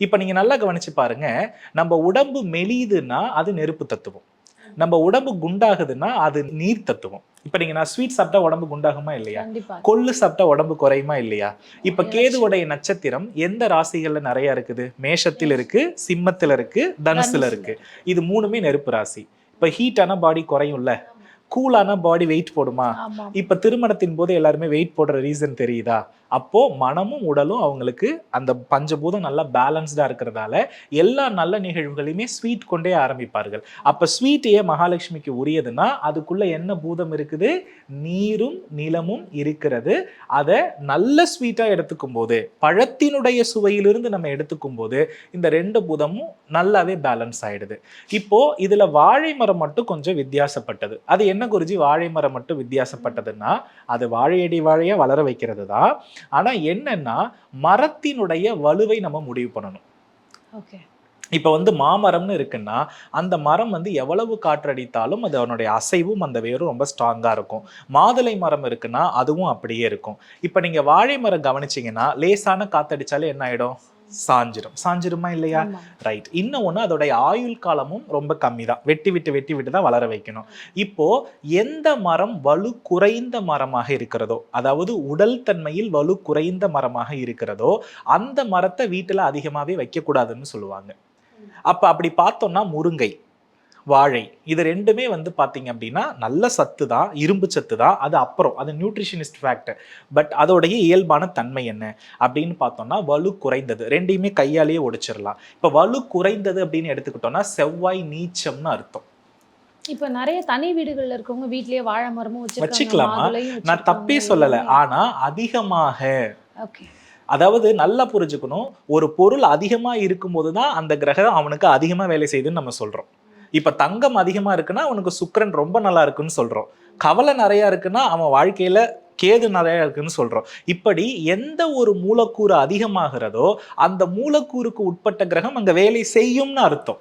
இப்ப நீங்க நல்லா கவனிச்சு பாருங்க. நம்ம உடம்பு மெலியுதுன்னா அது நெருப்பு தத்துவம். நம்ம உடம்பு குண்டாகுதுன்னா அது நீர் தத்துவம். இப்ப நீங்க நான் ஸ்வீட் சாப்பிட்டா உடம்பு குண்டாகுமா இல்லையா? கொள்ளு சாப்பிட்டா உடம்பு குறையுமா இல்லையா? இப்ப கேதுவுடைய நட்சத்திரம் எந்த ராசிகள்ல நிறைய இருக்குது? மேஷத்தில் இருக்கு சிம்மத்துல இருக்கு தனுசுல இருக்கு. இது மூணுமே நெருப்பு ராசி. இப்ப ஹீட்டான பாடி குறையும்ல? கூலான பாடி வெயிட் போடுமா? இப்ப திருமணத்தின் போது எல்லாருமே வெயிட் போடுற ரீசன் தெரியுதா? அப்போ மனமும் உடலும் அவங்களுக்கு அந்த பஞ்சபூதம் நல்லா பேலன்ஸ்டா இருக்கிறதால எல்லா நல்ல நிகழ்வுகளையுமே ஸ்வீட் கொண்டே ஆரம்பிப்பார்கள். அப்ப ஸ்வீட் ஏன் மகாலட்சுமிக்கு உரியதுன்னா அதுக்குள்ள என்ன பூதம் இருக்குது? நீரும் நிலமும் இருக்கிறது. அதை நல்ல ஸ்வீட்டா எடுத்துக்கும் போது பழத்தினுடைய சுவையிலிருந்து நம்ம எடுத்துக்கும் போது இந்த ரெண்டு பூதமும் நல்லாவே பேலன்ஸ் ஆயிடுது. இப்போ இதுல வாழை மரம் மட்டும் கொஞ்சம் வித்தியாசப்பட்டது. அது என்ன குருஜி வாழை மரம் மட்டும் வித்தியாசப்பட்டதுன்னா அது வாழையடி வாழையா வளர வைக்கிறது தான் ஆனா என்னன்னா மரத்தினுடைய வலுவை நம்ம முடிவு பண்ணணும். ஓகே. இப்போ வந்து மாமரம்னு இருக்குன்னா அந்த மரம் வந்து எவ்வளவு காற்றடித்தாலும் அது அவனுடைய அசைவும் அந்த வேரும் ரொம்ப ஸ்ட்ராங்காக இருக்கும். மாதுளை மரம் இருக்குன்னா அதுவும் அப்படியே இருக்கும். இப்போ நீங்கள் வாழை மரம் கவனிச்சீங்கன்னா லேசான காத்தடிச்சாலே என்ன ஆயிடும்? சாஞ்சிரும். சாஞ்சிருமா இல்லையா? ரைட் இன்னும் ஒன்று அதோடைய ஆயுள் காலமும் ரொம்ப கம்மி தான் வெட்டி விட்டு வெட்டி விட்டு தான் வளர வைக்கணும். இப்போ எந்த மரம் வலு குறைந்த மரமாக இருக்கிறதோ அதாவது உடல் தன்மையில் வலு குறைந்த மரமாக இருக்கிறதோ அந்த மரத்தை வீட்டில் அதிகமாகவே வைக்கக்கூடாதுன்னு சொல்லுவாங்க. அப்போ அப்படி பார்த்தோம்னா முருங்கை. வாழை. இது ரெண்டுமே வந்து பார்த்தீங்க அப்படின்னா நல்ல சத்து தான் இரும்பு சத்து தான் அது அப்புறம் அது நியூட்ரிஷனிஸ்ட் ஃபேக்டர் பட் அதோடைய இயல்பான தன்மை என்ன? அப்படின்னு பார்த்தோம்னா வலு குறைந்தது. ரெண்டையுமே கையாலேயே ஒடிச்சிடலாம் இப்போ வலு குறைந்தது அப்படின்னு எடுத்துக்கிட்டோம்னா செவ்வாய் நீச்சம்னு அர்த்தம். இப்ப நிறைய தனி வீடுகள்ல இருக்கவங்க வீட்லயே வாழை மரமும் வச்சுக்கலாமா? நான் தப்பே சொல்லலை. ஆனா அதிகமாக. அதாவது நல்லா புரிஞ்சுக்கணும். ஒரு பொருள் அதிகமா இருக்கும்போது தான் அந்த கிரகம் அவனுக்கு அதிகமா வேலை செய்யுதுன்னு நம்ம சொல்றோம். இப்ப தங்கம் அதிகமா இருக்குன்னா அவனுக்கு சுக்கிரன் ரொம்ப நல்லா இருக்குன்னு சொல்றோம். கவலை நிறைய இருக்குன்னா அவன் வாழ்க்கையில கேது நிறைய இருக்குன்னு சொல்றோம். இப்படி எந்த ஒரு மூலக்கூறு அதிகமாகிறதோ அந்த மூலக்கூறுக்கு உட்பட்ட கிரகம் அங்க வேலை செய்யும்னு அர்த்தம்.